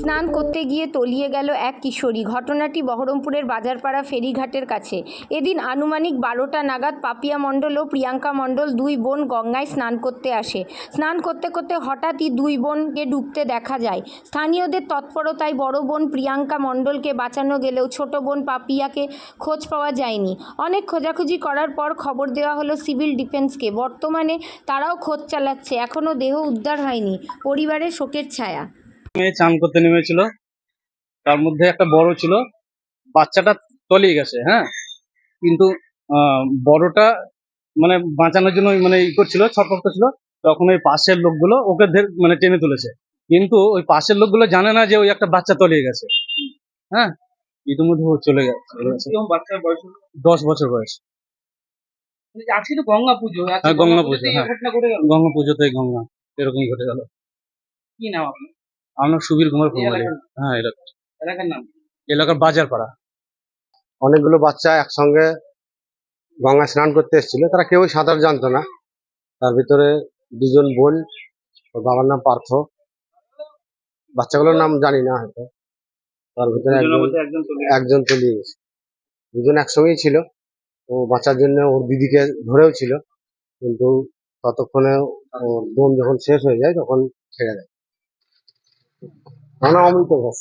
স্নান করতে গিয়ে তলিয়ে গেল এক কিশোরী। ঘটনাটি বহরমপুরের বাজারপাড়া ফেরিঘাটের কাছে। এদিন আনুমানিক বারোটা নাগাদ পাপিয়া মণ্ডল ও প্রিয়াঙ্কা মণ্ডল দুই বোন গঙ্গায় স্নান করতে আসে। স্নান করতে করতে হঠাৎই দুই বোনকে ডুবতে দেখা যায়। স্থানীয়দের তৎপরতায় বড় বোন প্রিয়াঙ্কা মণ্ডলকে বাঁচানো গেলেও ছোট বোন পাপিয়াকে খোঁজ পাওয়া যায়নি। অনেক খোঁজাখুঁজি করার পর খবর দেওয়া হলো সিভিল ডিফেন্সকে। বর্তমানে তারাও খোঁজ চালাচ্ছে। এখনও দেহ উদ্ধার হয়নি। পরিবারের শোকের ছায়া। মেয়ে চান করতে নেমেছিল। তার মধ্যে একটা বড় ছিল। বাচ্চাটা তলিয়ে গেছে হ্যাঁ? কিন্তু বড়টা মানে বাঁচানোর জন্য মানে ই করছিল ছটফট করছিল। তখন ওই পাশের লোকগুলো ওকে ধরে- মানে টেনে তুলেছে। কিন্তু ওই পাশের লোকগুলো জানে না যে ওই একটা বাচ্চা তলিয়ে গেছে। হ্যাঁ? ইতিমধ্যে ও চলে গেছে। বাচ্চার বয়স দশ বছর বয়স। আজকে তো গঙ্গা পুজো হ্যাঁ, গঙ্গা পুজো, হ্যাঁ। গঙ্গা পুজোতে গঙ্গা এরকম ঘটে গেল। কি নাম আপনার? আমরা সুবীর কুমার ফুলমালি হ্যাঁ এলাকা এলাকার নাম? এলাকার বাজার পাড়া অনেকগুলো বাচ্চা একসঙ্গে গঙ্গা স্নান করতে এসেছিল। তারা কেউই সাঁতার জানতো না। তার ভিতরে দুজন বোন ওর বাবার নাম পার্থ। বাচ্চাগুলোর নাম জানি না হয়তো। তার ভিতরে একজন মধ্যে একজন চলে একজন তলিয়ে গেছে। দুজন একসঙ্গেই ছিল। ও বাঁচার জন্য ওর দিদিকে ধরেও ছিল। কিন্তু ততক্ষণে ওর বোন যখন শেষ হয়ে যায় তখন ছেড়ে দেয়। আমার নাম অমৃত ঘোষ